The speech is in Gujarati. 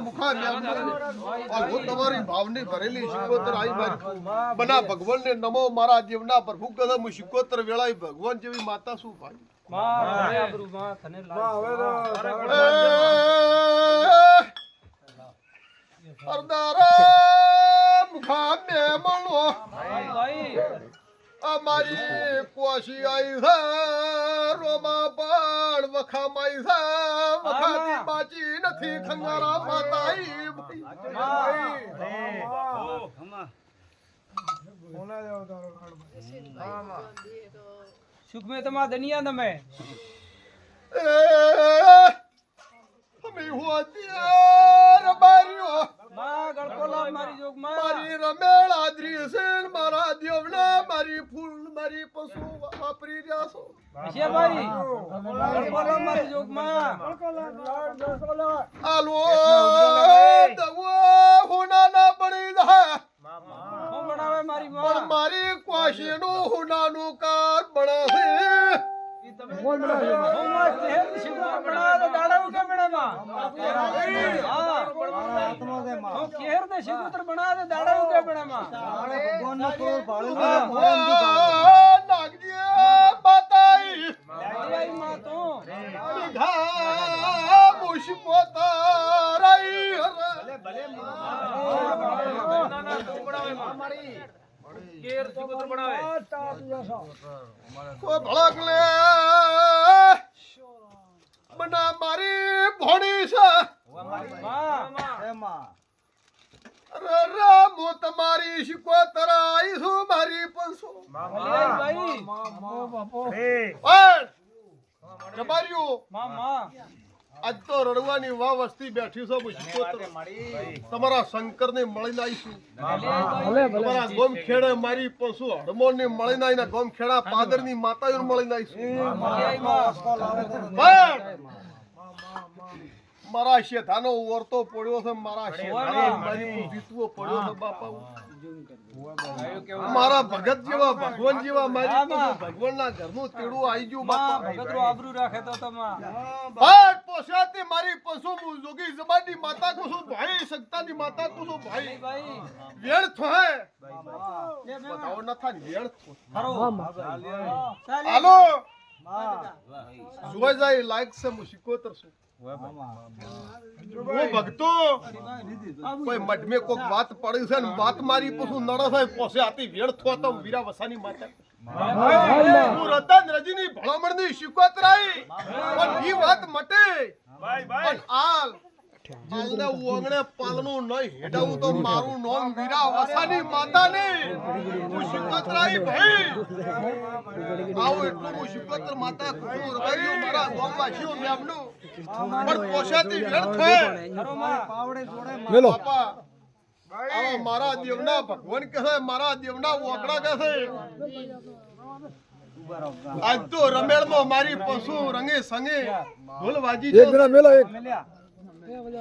મુખા ન્યામનો તમારી ભાવની ભરેલી શિકોતર આવી બના ભગવાનને નમો મારા જીવના પ્રભુ કદમ હું શિકોતર વેળાઈ ભગવાન જેવી માતા શું ભાઈ. મુખા અમારી પોશી આવી છે રોમા પણ વખામાઈ છે વખાતી બાજી નથી ખંગારા માતાઈ. સુખ में તમારા દનિયા તમે અમે હોતિયાર બારીઓ. માં ગળકોલા મારી જોગમાં મારી રમેળ આદરી મારા દેવના મારી ફૂલ મારી પશુ વાપરી રહ્યા છો છે ભાઈ ગળકોલા મારી જોગમાં આલો દવો હોના ના બની જાય. હું બનાવે મારી પણ માં મારી કોશીનું હુનાનું કાર બનાવે હું માં ચહેર શિવનો બનાવે તો દાડા ઉકે બને માં હા હું ચહેર ને શિવપુત્ર બનાવે તો દાડા ઉકે બને માં નાગજી બાતાઈ ભાઈ માં તો ઘા મુશ પોતારાઈ કેર શિવપુત્ર બનાવે કો ભળક લે બના ભોણી છે વસ્તી બેઠી છો તમારા શંકર ને મળી આવીશું તમારા ગોમ ખેડે મારી પશુ હડમોન ને મળી આવીને ગોમ ખેડા પાદરની માતા મળી પણ મારા શેઠાનો ઓરતો પડ્યો છે મારા શેઠાનો મારી જીતવો પડ્યો છે બાપા. મારા ભગત જેવા ભગવાન જેવા મારી ભગવાન ના ઘરનું તેડું આવી ગયું બાપા. ભગતરો આબરૂ રાખે તો તમા પોસાતી મારી પશુ જોગી જબાની માતા કો છું ભાઈ સત્તાની માતા કો ભાઈ. ભાઈ. થોય એ બતાવો ન થા. થો હાલો. જોઈ જાય લાયક છે હું છું હું ભગતો કોઈ મઢમે કોક વાત પડી છે ને વાત મારી પછી નડે છે પોસે આતી વેળ થો તો વીરા વસાની માતા. હું રતન રજની ભલામણની શીખોતરાઈ પણ ઈ વાત મટે. આલ આલને ઓગણે પાલનું નહીં હેડાવું તો મારું નામ વીરા વસાની માતા હું શીખોતરાઈ ભાઈ. આવો એટલું હું માતા રવાયું મારા ગામવાસીઓ મેમનું પણ પોશાતી વેળ થાય ખરો માં બાપા આવા મારા દેવના ભગવાન કહે મારા દેવના ઓગણા કહે આજ તો રમેળમાં મારી પશુ રંગે સંગે ઢોલ વાજી જો. 哎呀，我叫